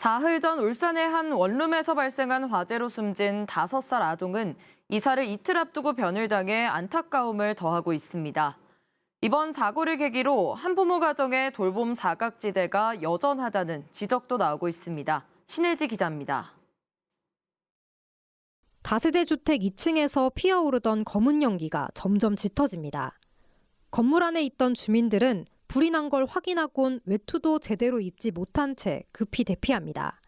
사흘 전 울산의 한 원룸에서 발생한 화재로 숨진 5살 아동은 이사를 이틀 앞두고 변을 당해 안타까움을 더하고 있습니다. 이번 사고를 계기로 한부모 가정의 돌봄 사각지대가 여전하다는 지적도 나오고 있습니다. 신혜지 기자입니다. 다세대 주택 2층에서 피어오르던 검은 연기가 점점 짙어집니다. 건물 안에 있던 주민들은 불이 난 걸 확인하곤 외투도 제대로 입지 못한 채 급히 대피합니다.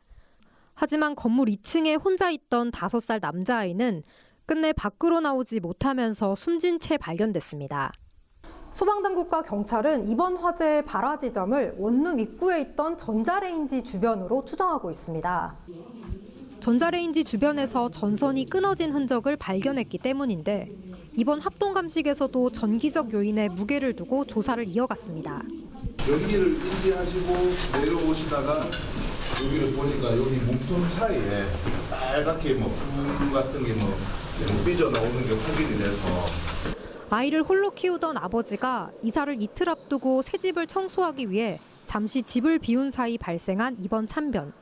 하지만 건물 2층에 혼자 있던 5살 남자아이는 끝내 밖으로 나오지 못하면서 숨진 채 발견됐습니다. 소방당국과 경찰은 이번 화재의 발화 지점을 원룸 입구에 있던 전자레인지 주변으로 추정하고 있습니다. 전자레인지 주변에서 전선이 끊어진 흔적을 발견했기 때문인데 이번 합동 감식에서도 전기적 요인에 무게를 두고 조사를 이어갔습니다. 연기를 인지하시고 내려오시다가 여기를 보니까 여기 몸통 사이에 빨갛게 뭐불 같은 게뭐 삐져 나오는 게 확인이 돼서 아이를 홀로 키우던 아버지가 이사를 이틀 앞두고 새 집을 청소하기 위해 잠시 집을 비운 사이 발생한 이번 참변.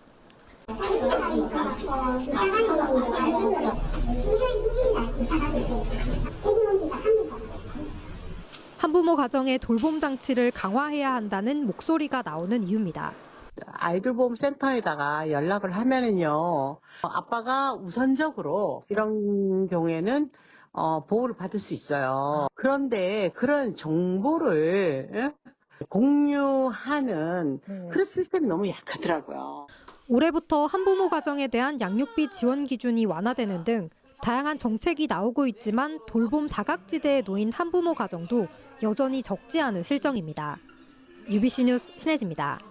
한부모 가정의 돌봄 장치를 강화해야 한다는 목소리가 나오는 이유입니다. 아이들 보험 센터에다가 연락을 하면은요, 아빠가 우선적으로 이런 경우에는 어, 보호를 받을 수 있어요. 그런데 그런 정보를 예? 공유하는 그런 시스템이 너무 약하더라고요. 올해부터 한부모 가정에 대한 양육비 지원 기준이 완화되는 등 다양한 정책이 나오고 있지만 돌봄 사각지대에 놓인 한부모 가정도 여전히 적지 않은 실정입니다. UBC 뉴스 신혜지입니다.